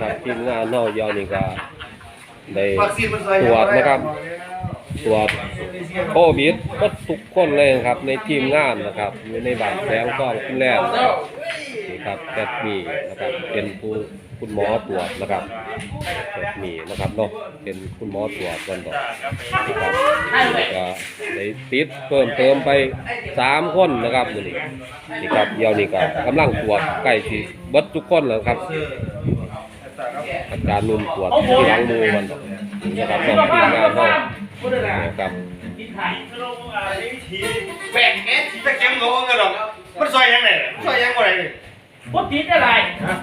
ครับทีมงานเฮาเยาวนี่ก็ได้ตรวจนะครับตรวจโควิดก็ทุกคนเลยครับในทีมงานนะครับอยู่ในบานแสงกล้องคุณแรกนะครับนี่ครับแอดมีนะครับเป็นผู้คุณหมอตรวจนะครับแอดมีนะครับเนาะเป็นคุณหมอตรวจวันต่อนะครับก็ได้ติดเพิ่มเติมไปสามคนนะครับนี้นี่ครับเดี๋ยวนี้ก็กำลังตรวจใกล้สิเบิดทุกคนแล้วครับ อาการนุ่มตรวจที่หลังมือมันนะครับต้องทีมงานเฮานะครับแบ่งแม่ที่ตะเข็มเขาเงินหรอกมันซอยยังไงซอยยังไงเลยผมติดอะไร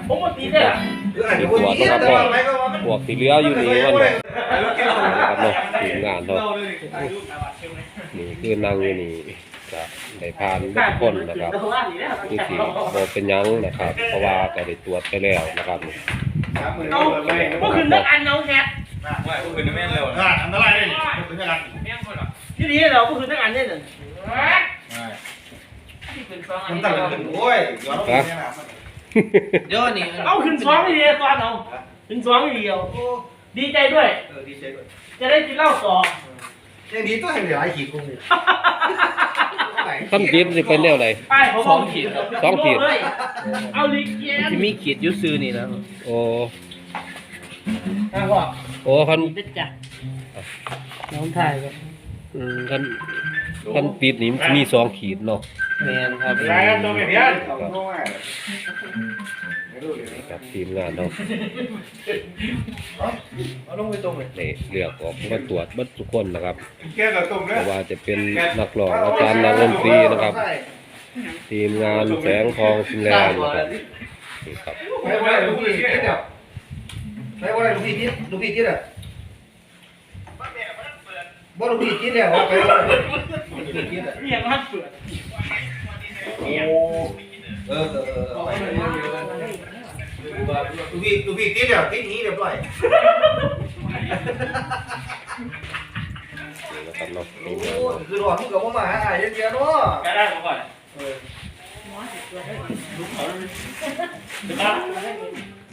ผมบ่ติดได้หรอมีตรวจนะครับก็พวกที่เหลืออยู่นี่มันนะครับเนาะทีมงานเนาะนี่คือนางอยู่นี่จะได้ผ่านทุกคนนะครับคือสิบ่เป็นหยังนะครับ เพราะว่าก็ได้ตรวจไปแล้วนะครับ นี่เอาก็คือนักอันน้องแคทว่าผู้เป็นแม่นเร็วอ่าอันตรายเลยนี่เป็นยังไงที่นี่เราก็คือนักอันเนี่ยหนึ่งมันตั้งขึ้นโอ้ยย้อนไปเนี่ยนะเดี๋ยวนี้เอาขึ้นสองทีเดียวตอนเอาขึ้นสองทีเดียวดีใจด้วยเออดีใจด้วย จะได้กินเหล้าต่อยังดีตัวเห็นหลายขีดกุ้งอยู่ คำจิตสิเป็นแนวไหนไอ้ผมสองขีดเอาลิเกียนที่มีขีดอยูซื้อนี่นะโอ้นะพ่อโอ้คันนี่จ้ะน้องถ่ายกันอืมคันคันติดนี่มันมีสองขีดเนาะแมนครับรายงานตัวเป็นยัง ครับทีมงานเนาะเอาลงไปตรงเลยได้เลือกออกมาตรวจเบัดทุกคนนะครับแก้กับตรงเพนะราะว่าจะเป็นนักร้องอาจารย์นักดนตรีนะครับ ทีมงานแสงทองฟินแลนด์นะครับนี่ครับไปว่าลูกพี่คิดเดียวไปว่าลูกพี่คิดลูกพี่คิดอะบ่ลูกพี่คิดแล้วไปว่าลูกพี่คิดอะเรียกมันเปิดโอ้เออเออเออ ลูกพี่ลูกพี่คิดแล้วคิดนี้เรียบร้อยนี่นะครับเนาะทีมโอ้งานเนาะคือรอมึงกับผมมาหาไอ้เดียวเนาะแกได้ผมก่อนส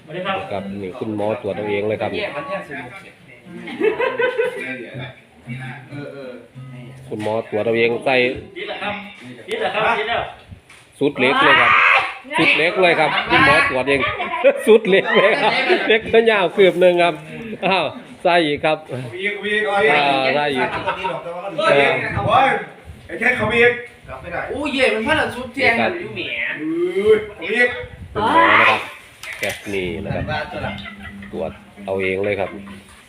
วัสดีครับครับนี่คุณหมอตรวจเอาเองเลยครับ แยกมันแยกสมุกเออเออคุณหมอตรวจเอาเองใส่นี่แหละครับนี่แหละครับนี่แหละสุดเล็กเลยครับสุดเล็กเลยครับ คุณหมอตรวจเอง สุดเล็กเลยครับเล็กก็ยาวคืบหนึ่งครับอ้าวใส่อีกครับวีกวีกอ่าได้อยู่ปกติหรอกแต่ว่าก็เอดีอโอ้ยไอ้แค่เขาวีกกลับไม่ได้โอ้ยเย่มันพันสุดเทียงอยู่เหมียเออวีกคุณหมอนะครับแกสนี่นะครับบ้าตัวละตรวจเอาเองเลยครับ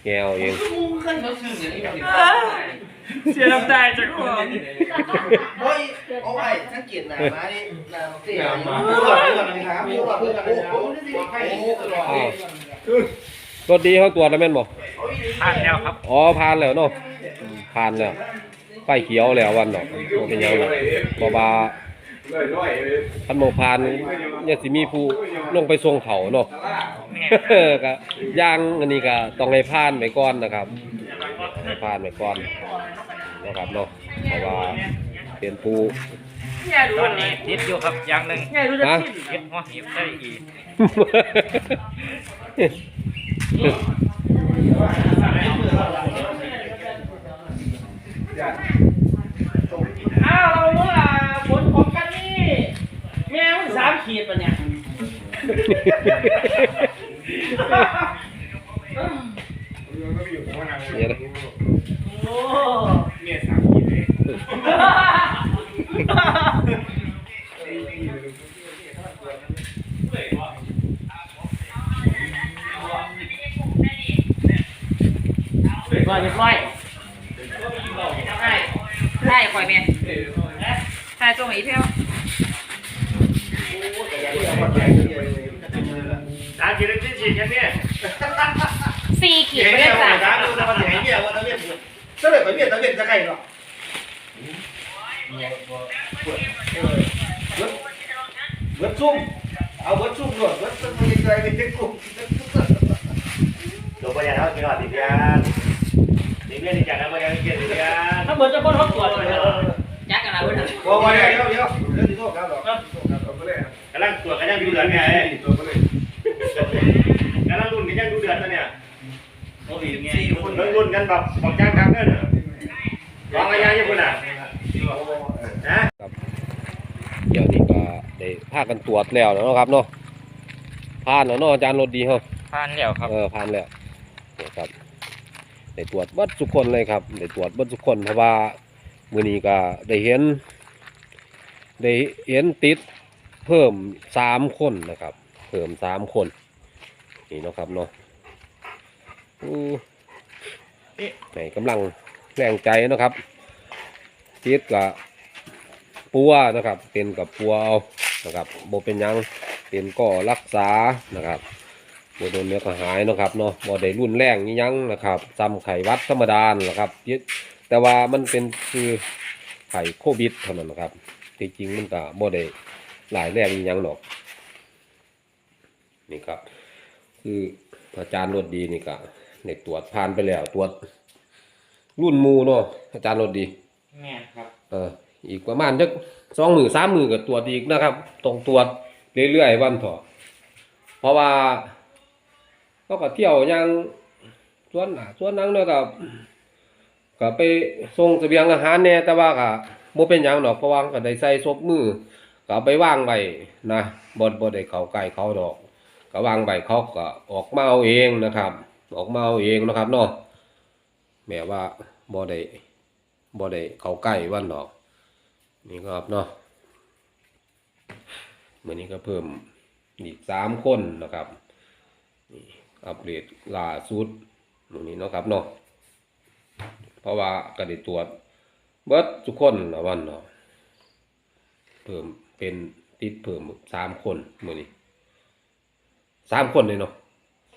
แงเอาเองมูขึ้นมาซื้ออย่างนี้ เสียน้ำตาจากหัวโอ้ยเอาไว้สังเกตหน้ามาดิหน้าเสียพูดก่อนพูดก่อนนะครับพูดก่อนพูดก่อนโอ้โหอ้าวตัวดีเขาตรวจแล้วแม่นบอกผ่านแล้วครับ อ๋อผ่านแล้วเนาะผ่านแล้วไฟเขียวแล้ววันดอกบ่เป็นหยังหรอกเพราะว่าคันโมผ่านเนี่ยสิมีผู้ลงไปส่งเขาเนาะก็ย่างอันนี้ก็ต้องให้ผ่านไปก่อนนะครับ ให้ผ่านไปก่อนนะครับเนาะเพราะว่าเป็นผู้แง่ดูตอนนี้ติดอยู่ครับอย่างหนึ่งแง่ดูจะฮะคิดเก็บหัวหีบได้อีกอ้าวเรารู้ล่ะผลของกันนี่แม่มันสามขีดปะเนี่ย เนี่ยนะโอ้เนี่ยสามขีดเลยเรียบร้อยเรียบร้อยใช่ใช่คอยเมียใช่ตัวหมีเที่ยวสามขีดเลยที่ฉีดแค่นี้สี่ขีดเห็นไม่เนี่ได้ยจ่าย สามดูแต่มันเห็นเนี่ยว่าตะเวียนถ้าเกิดไปเวียนตะเวียนจะใกล้หรอเวิร์ดซุ่มเอาเวิร์ดซุ่มหนวดเวิร์ดซุ่มมันจะเป็นเทคนิคตัวปัญญาเท่ากี่หลอดดิเบียนดิเบียนดิจ่ายนะปัญญาดิเบียนดิเบียนถ้าเหมือนจะพ้นทดตรวจเลยนะยักกันนะเว้ยโอ้ยเดี๋ยวเดี๋ยวเดี๋ยวที่โทษครับหรอกกำลังตรวจกันยังดูเหลือไงกำลังดือนแล้วเนี่ย โควิดไงเบิ่งรุ่นกันแบบบอกจ้างครับเด้อลองอะไรยังคุณอะนะเดี๋ยวนี้ก็ได้พากันตรวจแล้วเนาะครับเนาะผ่านแล้วเนาะอาจารย์รถดีเฮาผ่านแล้วครับเออผ่านแล้วนี่ครับได้ตรวจเบัดทุกคนเลยครับได้ตรวจเบัดทุกคนเพราะว่ามื้อนี้ก็ได้เห็นได้เห็นติดเพิ่มสามคนนะครับ เพิ่มสามคนนี่เนาะครับเนาะ อือให้กำลังแรงใจนะครับติดกับปัวนะครับ เป็นกับปัวเอานะครับโบเป็นยังเป็นก็รักษานะครับโบโดนเนื้อก็หายนะครับเนาะบ่ได้รุนแรงนี่ยังนะครับจำไข้หวัดธรรมดานะครับติดแต่ว่ามันเป็นคือไข้โควิดเท่านั้นนะครับที่จริงมันก็บ่ได้หลายแรงอีหยังหรอกนี่ครับคืออาจารย์รถดีนี่ก็ ได้ตรวจผ่านไปแล้วตรวจรุ่นหมูเนาะอาจารย์รถดีแม่ครับเอออีกประมาณจักสองมือสามมือก็ตรวจอีกนะครับต้องตรวจเรื่อยๆวันเถอะเพราะว่าเขาก็เที่ยวอย่างสวนหนาสวนนังเนาะกับก็ไปส่งเสบียงอาหารเนี่ยแต่ว่าก็บ่เป็นหยังดอกเพราะว่าก็ได้ใส่ซบมือก็เอาไปวางไว้นะบ่บ่ได้เข้าใกล้เขาดอก ก็วางไว้เขาก็ออกมาเอาเองนะครับ ออกมาเอาเองนะครับเนาะแม้ว่าบ่ได้บ่ได้เข้าใกล้วันดอก นี่ครับเนาะเหมือนนี้ก็เพิ่มอีกสามคนนะครับนี่อัปเดตล่าสุดมื้อนี้เนาะครับเนาะเพราะว่าก็ได้ตรวจเบิดทุกคนละวันเนาะเพิ่มเป็นติดเพิ่มสามคนเหมื้อนี้สามคนเลยเนาะ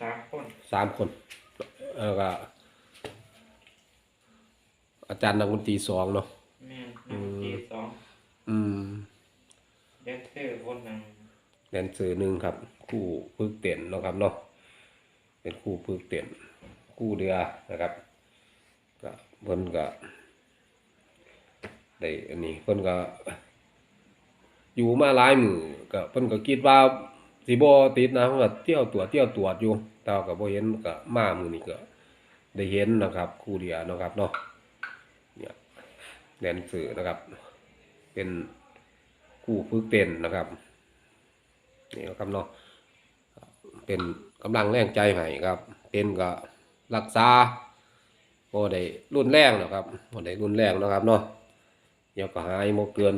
สามคนสามคนแล้วก็อาจารย์นักดนตรีสองเนาะแม่หนึ่งที่สองอืมเดนเซอร์คนหนึ่งแดนเซอร์หนึ่งครับคู่ฝึกเต้นเนาะครับเนาะเป็นคู่ฝึกเต้นคู่เรือนะครับก็เพิ่นก็ได้อันนี้เพิ่นก็ อยู่มาหลายมือก็เพิ่นก็คิดว่าสิบ่ติดนะเพิ่นก็เที่ยวตรวจเที่ยวตรวจอยู่แตาก็บ่เห็นก็มามือนี้ก็ได้เห็นนะครับคู่เรือเนะครับเนาะเนี่ยแดนเซอนะครับ เป็นคู่ฝึกเต้นนะครับนี่นะครับเนาะเป็นกำลังแรงใจให้ครับ เป็นก็รักษาโอได้รุนแรงนะครับโอได้รุนแรงนะครับเนาะเดี๋ยวก็หายโมเกิน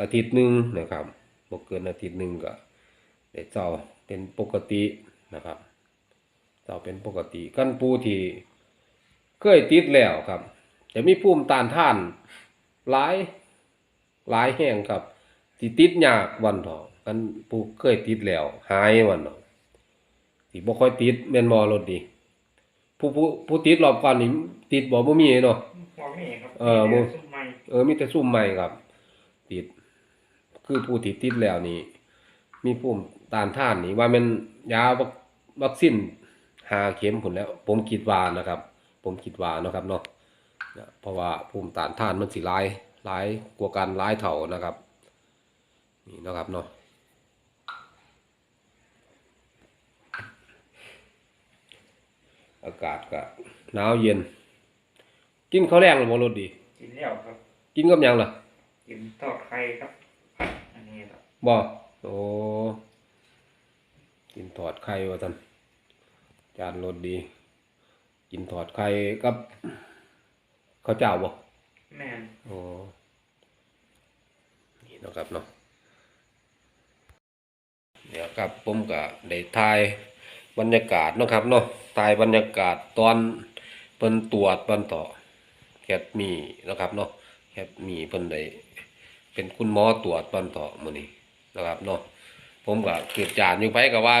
อาทิตย์หนึ่งนะครับโมเกินอาทิตย์หนึ่งก็ได้เจ้าเป็นปกตินะครับ เจ้าเป็นปกติกันปูที่เคยติดแล้วครับจะมีภูมิต้านทานหลายหลายแห่งครับที่ติดยากวันเถอะกันผู้เคยติดแล้ว หายวันเถอะที่บ่ค่อยติดแม่นบ่รถดีผู้ผู้ผู้ติดรอบก่อนนี่ติดบ่บ่มีเนาะหัวแม่ครับเออหมูซุปใหม่เออมีแต่ซุ่มใหม่ครับ ติด คือผู้ที่ติดแล้วนี่มีภูมิต้านทานนี่ว่าแม่นยาวัควัคซีน หาเข็มพุ่นแล้ว ผมคิดว่านะครับ ผมคิดว่าเนาะครับเนาะนะเพราะว่าภูมิต้านทานมันสิหลายหลายกว่ากันหลายเท่านะครับ นี่เนาะครับเนาะอากาศก็หนาวเย็น กินข้าวแรงหรือบ่รสดี กินแล้วครับ กินกับหยังล่ะ กินทอดไข่ครับผัดอันนี้ครับบ่โอ้กินทอดไข่ว่าซั่น จานรสดี กินทอดไข่กับข้าวเจ้าบ่แม่นโอ้นี่เนาะครับเนาะเดี๋ยวครับผมก็ได้ถ่ายบรรยากาศเนาะครับเนาะถ่ายบรรยากาศตอนเพิ่นตรวจเพิ่นต่อแคทมีเนาะครับเนาะแคทมีเพิ่นได้เป็นคุณหมอตรวจเพิ่นต่อมื้อนี้นะครับเนาะผมก็เกิดจานอยู่ไปก็ว่า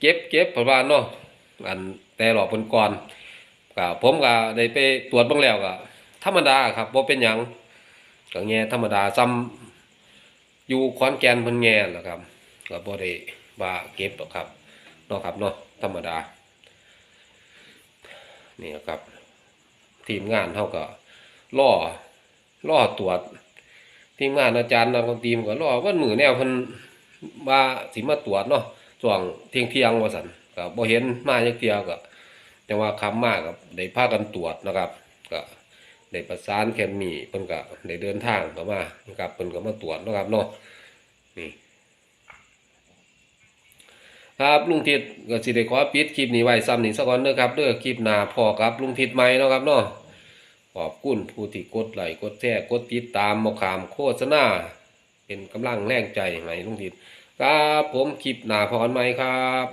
เจ็บเจ็บเพราะว่าเนาะอันแต่หลอกเพิ่นก่อนก็ผมก็ได้ไปตรวจบ้างแล้วก็ธรรมดาครับบ่เป็นหยังก็แง่ธรรมดาซ้ำอยู่ขอนแก่นเพิ่นแง่แหละครับก็บ่ได้ว่าเก็บหรอกครับเนาะครับเนาะธรรมดานี่ครับ ทีมงานเฮาก็ล่อล่อตรวจ ทีมงานอาจารย์นักดนตรีก็ล่อวันมื้อแนวเพิ่นว่าสิมาตรวจเนาะ ช่วงเที่ยงๆว่าซั่นก็บ่เห็นมาจักเที่ยก็จังว่าคำมากกับได้พากันตรวจนะครับก็ได้ประสานแคมมี่เพิ่นก็ได้เดินทางเข้ามานะครับเพิ่นก็มาตรวจนะครับเนาะนี่ครับลุงทิศก็สิได้ขอปิดคลิปนี้ไว้ซ้ำนี้ซะก่อนเด้อครับเด้อคลิปหน้าพอกับลุงทิศใหม่เนาะครับเนาะขอบคุณผู้ที่กดไลค์กดแชร์กดติดตามบ่ขามโฆษณาเป็นกำลังแรงใจให้ลุงทิศ ครับผมคลิปหนาพรไหมครับ